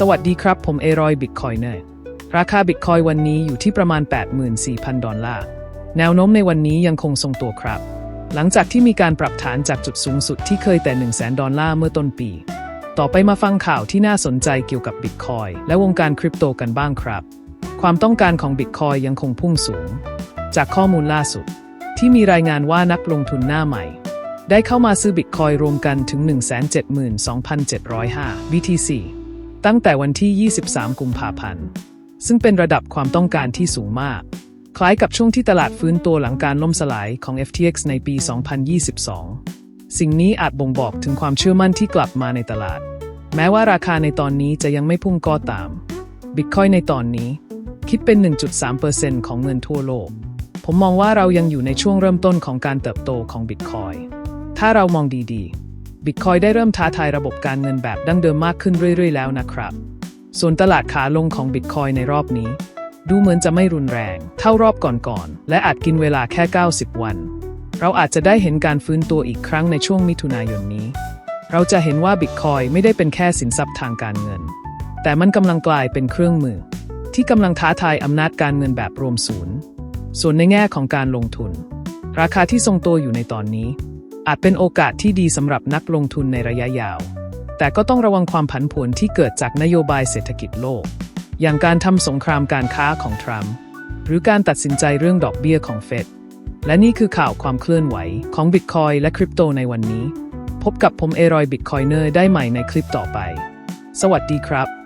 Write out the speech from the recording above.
สวัสดีครับ ผมเอรอยบิตคอยเนอร์ราคาบิตคอยวันนี้อยู่ที่ประมาณ 84,000 ดอลลาร์ แนวโน้มในวันนี้ยังคงทรงตัวครับ หลังจากที่มีการปรับฐานจากจุดสูงสุดที่เคยแต่ 1 0 0 0 0 0 ดอลลาร์เมื่อต้นปี ต่อไปมาฟังข่าวที่น่าสนใจเกี่ยวกับบิตคอยและวงการคริปโตกันบ้างครับ ความต้องการของบิตคอยยังคงพุ่งสูง จากข้อมูลล่าสุด ที่มีรายงานว่านักลงทุนหน้าใหม่ ได้เข้ามาซื้อบิตคอยรวมกันถึง 172,705 BTC ตั้งแต่วันที่ 23 กุมภาพันธ์ ซึ่งเป็นระดับความต้องการที่สูงมาก คล้ายกับช่วงที่ตลาดฟื้นตัวหลังการล่มสลายของ FTX ในปี 2022 สิ่งนี้อาจบ่งบอกถึงความเชื่อมั่นที่กลับมาในตลาด แม้ว่าราคาในตอนนี้จะยังไม่พุ่งก็ตามบิตคอยในตอนนี้ คิดเป็น 1.3%ของเงินทั่วโลก ผมมองว่าเรายังอยู่ในช่วงเริ่มต้นของการเติบโตของบิตคอยถ้าเรามองดีๆ บิตคอยได้เริ่มท้าทายระบบการเงินแบบดั้งเดิมมากขึ้นเรื่อยๆ แล้วนะครับ ส่วนตลาดขาลงของบิตคอยในรอบนี้ ดูเหมือนจะไม่รุนแรง เท่ารอบก่อนๆ และอาจกินเวลาแค่ 90 วัน เราอาจจะได้เห็นการฟื้นตัวอีกครั้งในช่วงมิถุนายนนี้ เราจะเห็นว่าบิตคอยไม่ได้เป็นแค่สินทรัพย์ทางการเงิน แต่มันกำลังกลายเป็นเครื่องมือ ที่กำลังท้าทายอำนาจการเงินแบบรวมศูนย์ ส่วนในแง่ของการลงทุน ราคาที่ทรงตัวอยู่ในตอนนี้ อาจเป็นโอกาสที่ดีสำหรับนักลงทุนในระยะยาว แต่ก็ต้องระวังความผันผวนที่เกิดจากนโยบายเศรษฐกิจโลก อย่างการทำสงครามการค้าของทรัมป์หรือการตัดสินใจเรื่องดอกเบี้ยของเฟดและนี่คือข่าวความเคลื่อนไหวของบิตคอยและคริปโตในวันนี้ พบกับผมเอรอยบิตคอยเนอร์ได้ใหม่ในคลิปต่อไป สวัสดีครับ